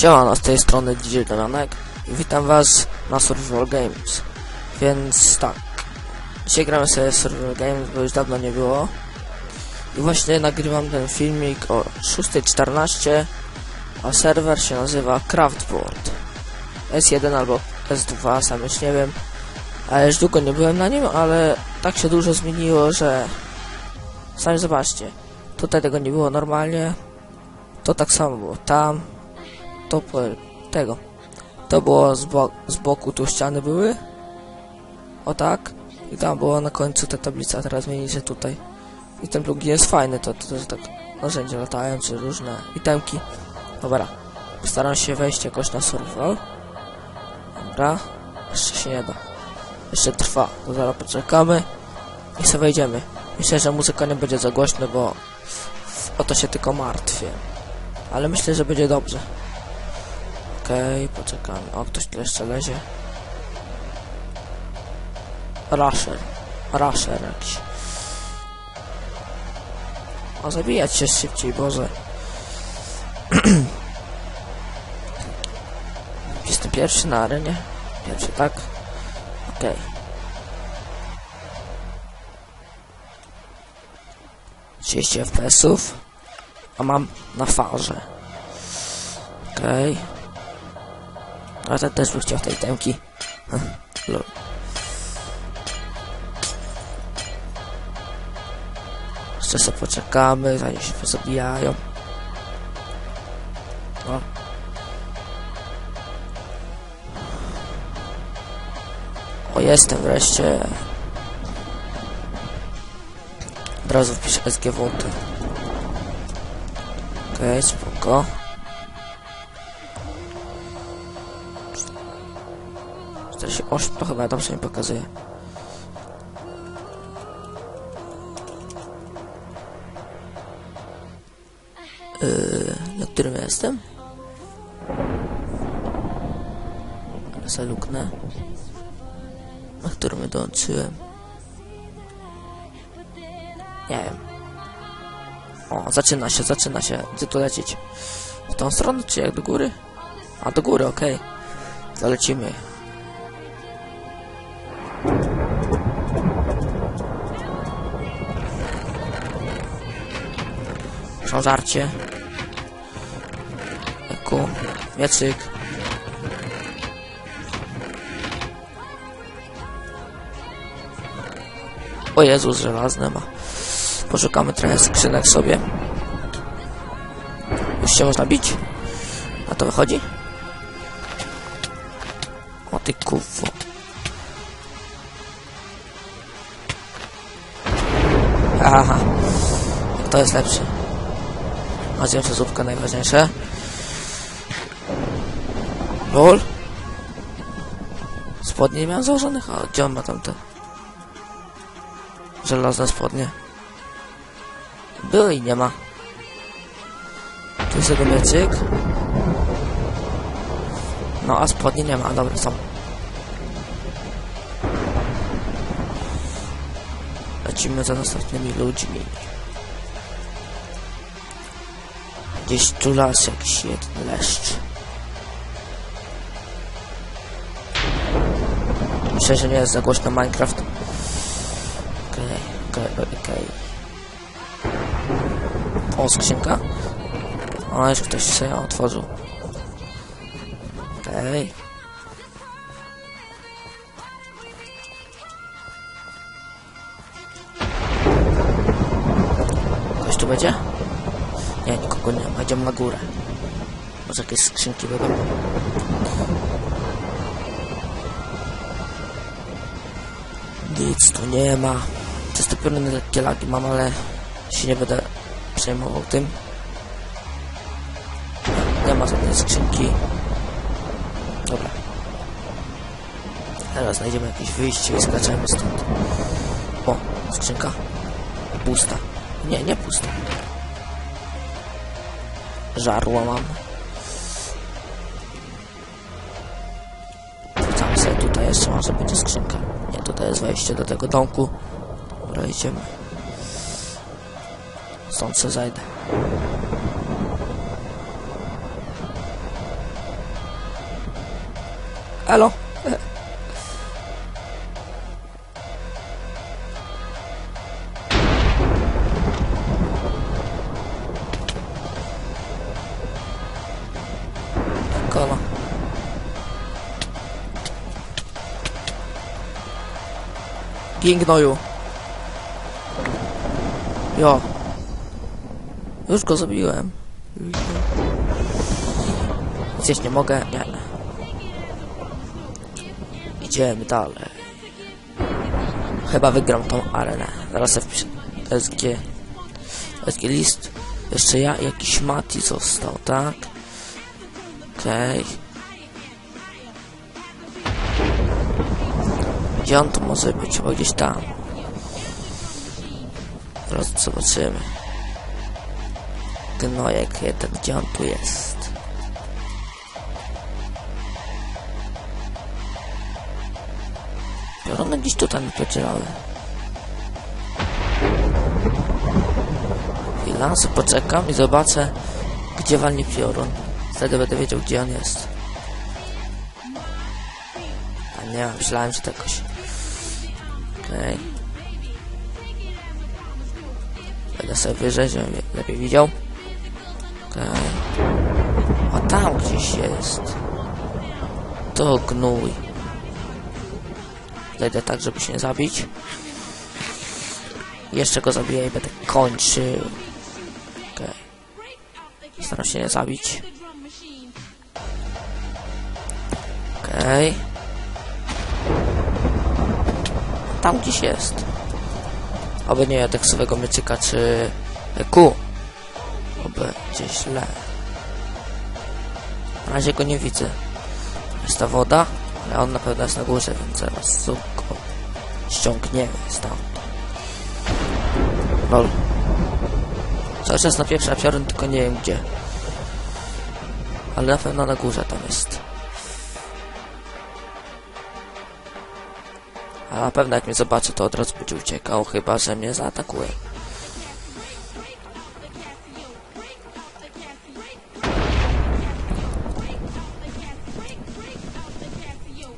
Siemano, z tej strony DJ Damianek i witam was na Survival Games. Więc tak, dzisiaj gramy sobie Survival Games, bo już dawno nie było. I właśnie nagrywam ten filmik o 6.14, a serwer się nazywa Craftboard. S1 albo S2, sam już nie wiem. A już długo nie byłem na nim, ale tak się dużo zmieniło, że... Sami zobaczcie. Tutaj tego nie było normalnie. To tak samo było tam to tego. To było z, bo, z boku, tu ściany były. O tak. I tam było na końcu ta tablica, teraz zmieni się tutaj. I ten plugin jest fajny, to, to, to tak narzędzia latają, czy różne itemki. Dobra. Postaram się wejść jakoś na survival. Dobra. Jeszcze się nie da. Jeszcze trwa. To zaraz poczekamy. I sobie wejdziemy. Myślę, że muzyka nie będzie za głośno, bo o to się tylko martwię. Ale myślę, że będzie dobrze. Okej, poczekamy. O, ktoś tu jeszcze lezie. Rusher. Rusher jakiś. A zabijać się szybciej, Boże. Jestem pierwszy na arenie. Pierwszy, tak? Okej. 30 FPS-ów. A mam na farze. Okej. A też by chciał tej temki. Jeszcze sobie poczekamy, zanim się pozabijają. O. o, jestem wreszcie. Od razu wpiszę SGW. Okej, spoko. Się 8 to chyba dobrze mi pokazuje. Yy, na którym ja jestem? Zaluknę. Na którym dołączyłem? Nie wiem. O, zaczyna się, zaczyna się. Gdzie tu lecieć? W tą stronę, czy jak do góry? A, do góry, okej. Okay. Zalecimy. Żarcie. Eku. Miecyk. O Jezus, żelazne ma. Poszukamy trochę skrzynek sobie. Już się można bić? A to wychodzi? O ty kuwo. Haha. To jest lepszy. A zjem zupkę najważniejsze. LOL. Spodnie nie miałem założonych, a gdzie on ma tamte? Żelazne spodnie. Były i nie ma. Tu jest jego miecyk. No a spodnie nie ma, dobra są. Lecimy za następnymi ludźmi. Gdzieś tu las jakiś jeden leszcz. Myślę, że nie jest za głośno Minecraft. Okej, okay, okej, okay, okej. Okay. O, skrzynka. O, już ktoś sobie otworzył. Okej. Okay. Będzie? Nie, nikogo nie ma. Idziemy na górę. Może jakieś skrzynki będą. Nic tu nie ma. Przez dopiero lekkie lagi mam, ale się nie będę przejmował tym. Nie ma żadnej skrzynki. Dobra. Teraz znajdziemy jakieś wyjście i skaczemy stąd. O, skrzynka. Pusta. Nie, nie pusta. Żarło mam. Wrzucam sobie tutaj jeszcze, może będzie skrzynka. Nie, tutaj jest wejście do tego domku. Dobra, idziemy. Stąd se zajdę. Elo. Gin gnoju. Jo. Już go zabiłem. Gdzieś nie mogę? Nie. Idziemy dalej. Chyba wygram tą arenę. Zaraz sobie wpiszę SG. SG list. Jeszcze ja jakiś Mati został, tak? Okej. Gdzie on tu może być? Chyba gdzieś tam. Teraz zobaczymy. Gnojek jeden, gdzie on tu jest? Piorony gdzieś tutaj mi podzielały. Chwila, poczekam i zobaczę, gdzie walnie piorun. Wtedy będę wiedział, gdzie on jest. A nie, myślałem, że to jakoś... Okej. Będę sobie wyżej, żebym lepiej widział. Okej. A tam gdzieś jest. To gnój. Zajdę tak, żeby się nie zabić. Jeszcze go zabiję i będę kończył. Okej. Staram się nie zabić. Okej. Tam gdzieś jest. Oby nie teksowego mieczyka czy ku. Oby gdzieś źle. Na razie go nie widzę. Jest ta woda, ale on na pewno jest na górze, więc zaraz go ściągniemy stąd. Lol. Cały czas na pierwszy piorun, tylko nie wiem gdzie. Ale na pewno na górze tam jest. Na pewno jak mnie zobaczy, to od razu będzie uciekał, chyba że mnie zaatakuje.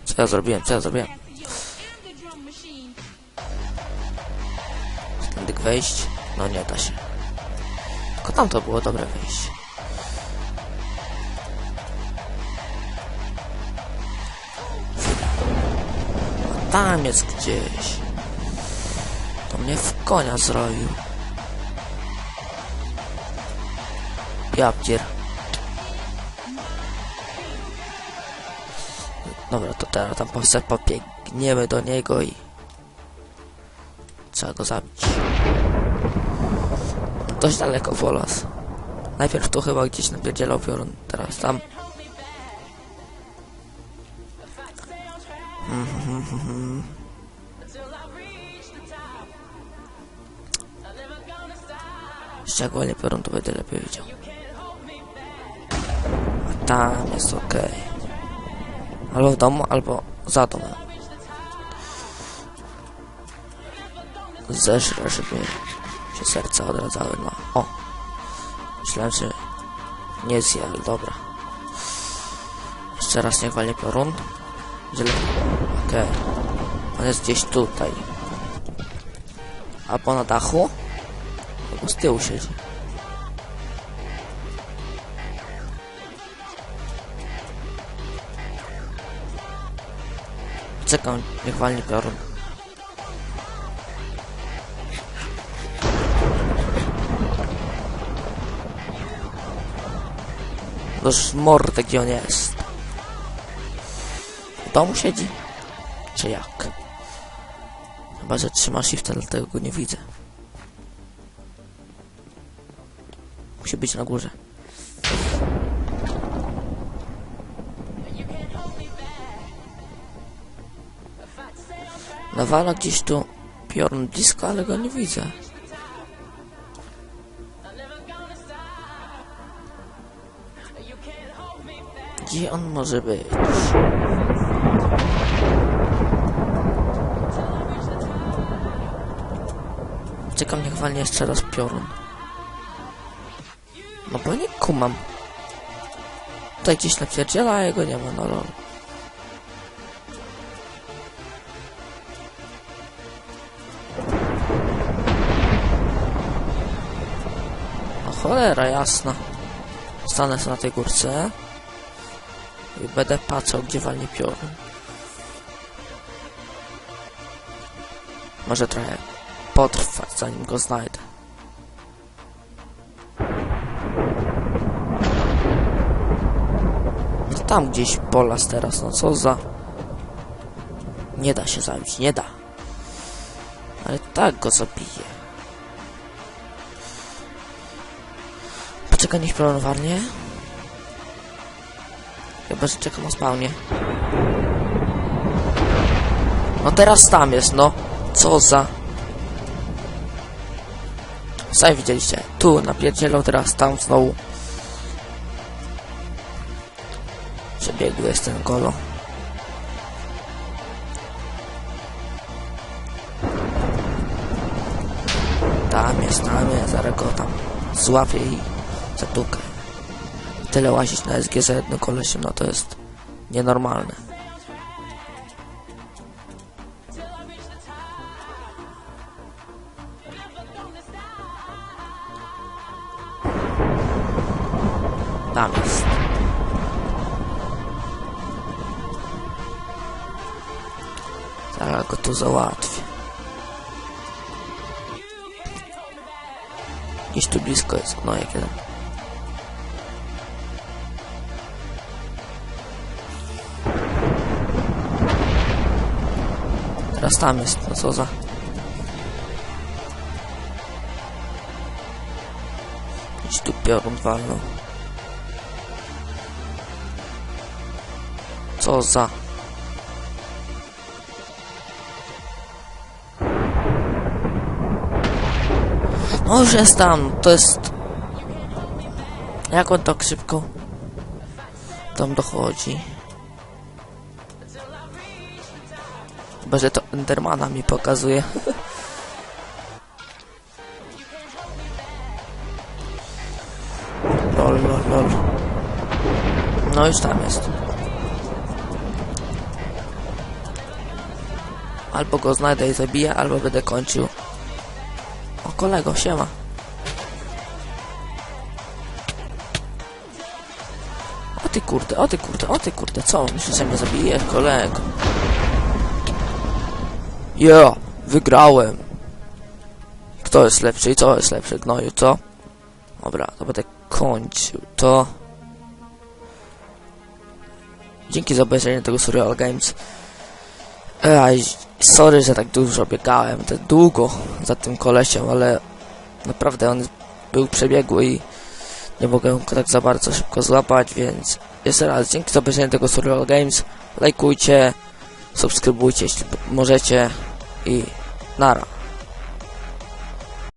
Co ja zrobiłem? Co ja zrobiłem? Tędy wejść? No nie da się. Tylko tam to było dobre wejście. Tam jest gdzieś. To mnie w konia zrobił. Japcier. Dobra, to teraz tam po- pobiegniemy do niego i... Trzeba go zabić. Dość daleko wolas. Najpierw tu chyba gdzieś napierdzielał piorun, teraz tam. Mhm. Szczególnie piorun to będę lepiej widział. A tam jest okej. Albo w domu, albo za domem. Zeżrę, żeby się serca odradzały, no. O! Myślałem, że nie zje, ale dobra. Jeszcze raz niech walnie piorun. Źle. Okej. On jest gdzieś tutaj. Albo na dachu. Albo z tyłu siedzi. Czekam, niech walnie piorun. Noż mordę, gdzie on jest. W domu siedzi? Czy jak? Chyba, że trzyma shifta, dlatego go nie widzę. Musi być na górze. Nawala gdzieś tu piorun blisko, ale go nie widzę. Gdzie on może być? czekam, niech walnie jeszcze raz piorun. No bo nie kumam. Tutaj gdzieś napierdziela, a jego nie ma, no lol. No cholera jasna. Stanę sobie na tej górce. I będę patrzał, gdzie walnie piorun. Może trochę potrwać, zanim go znajdę. To tam gdzieś polas teraz, no co za... Nie da się zabić, nie da. Ale tak go zabije. Poczekaj, niech warnie. Chyba, że czeka na spawnie. No teraz tam jest, no. Co za... Sami widzieliście. Tu napierdzielą, teraz tam znowu. Przebiegły jest ten golo. Tam jest, tam jest, zaraz go tam złapię i zatukę. Tyle łazić na SG za jednym kolesiem, no to jest nienormalne. Tam jest. Zaraz go tu załatwię. Gdzieś tu blisko jest, no jak jeden. Teraz tam jest, no co za... Gdzieś tu piorun walnął. Co za... No już jest tam, to jest... Jak on tak szybko tam dochodzi? Chyba, że to Endermana mi pokazuje. lol, lol, lol. No już tam jest. Albo go znajdę i zabiję, albo będę kończył. O kolego, siema. O ty kurde, o ty kurde, o ty kurde, co? Myślisz, że mnie zabijesz, kolego? Ja, wygrałem. Kto jest lepszy i co jest lepsze, gnoju, co? Dobra, to będę kończył to. Dzięki za obejrzenie tego Surreal Games. Ej, sorry, że tak dużo biegałem, tak długo za tym kolesiem, ale naprawdę on był przebiegły i nie mogę go tak za bardzo szybko złapać, więc jeszcze raz dzięki za obejrzenie tego Surreal Games. Lajkujcie, subskrybujcie, jeśli możecie i nara.